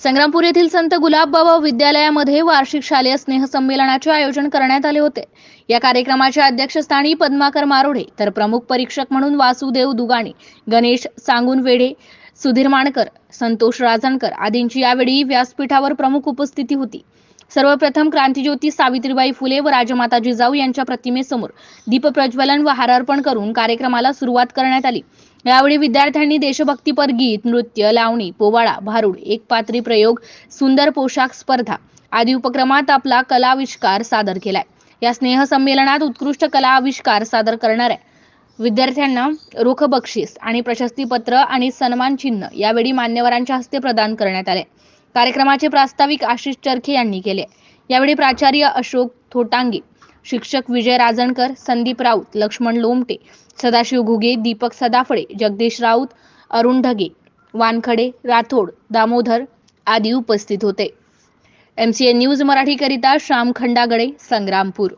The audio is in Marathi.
संग्रामपूर येथील संत गुलाबबाबा विद्यालयामध्ये वार्षिक शालेय स्नेहसंमेलनाचे आयोजन करण्यात आले होते. या कार्यक्रमाच्या अध्यक्षस्थानी पद्माकर मारोडे तर प्रमुख परीक्षक म्हणून वासुदेव दुगाणे गणेश सांगून वेढे सुधीर माणकर संतोष राजणकर आदींची यावेळी व्यासपीठावर प्रमुख उपस्थिती होती. सर्वप्रथम क्रांतीज्योती सावित्रीबाई फुले व राजमाता जिजाऊ यांच्या प्रतिमेसमोर दीपप्रज्वलन व हारार्पण करून कार्यक्रमाला सुरुवात करण्यात आली. यावेळी विद्यार्थ्यांनी देशभक्तीपर गीत नृत्य लावणी पोवाडा भारूड एक पात्री प्रयोग सुंदर पोशाख स्पर्धा आदी उपक्रमात आपला कलाविष्कार सादर केलाय. या स्नेहसंमेलनात उत्कृष्ट कला आविष्कार सादर करणाऱ्या विद्यार्थ्यांना रोख बक्षीस आणि प्रशस्तीपत्र आणि सन्मान चिन्ह यावेळी मान्यवरांच्या हस्ते प्रदान करण्यात आले. कार्यक्रमाचे प्रास्ताविक आशिष चरखे यांनी केले. यावेळी प्राचार्य अशोक थोटांगे शिक्षक विजय राजणकर संदीप राऊत लक्ष्मण लोमटे सदाशिव घुगे दीपक सदाफळे जगदीश राऊत अरुण ढगे वानखडे राठोड दामोदर आदी उपस्थित होते. एम सी एन न्यूज मराठीकरिता श्याम खंडागडे संग्रामपूर.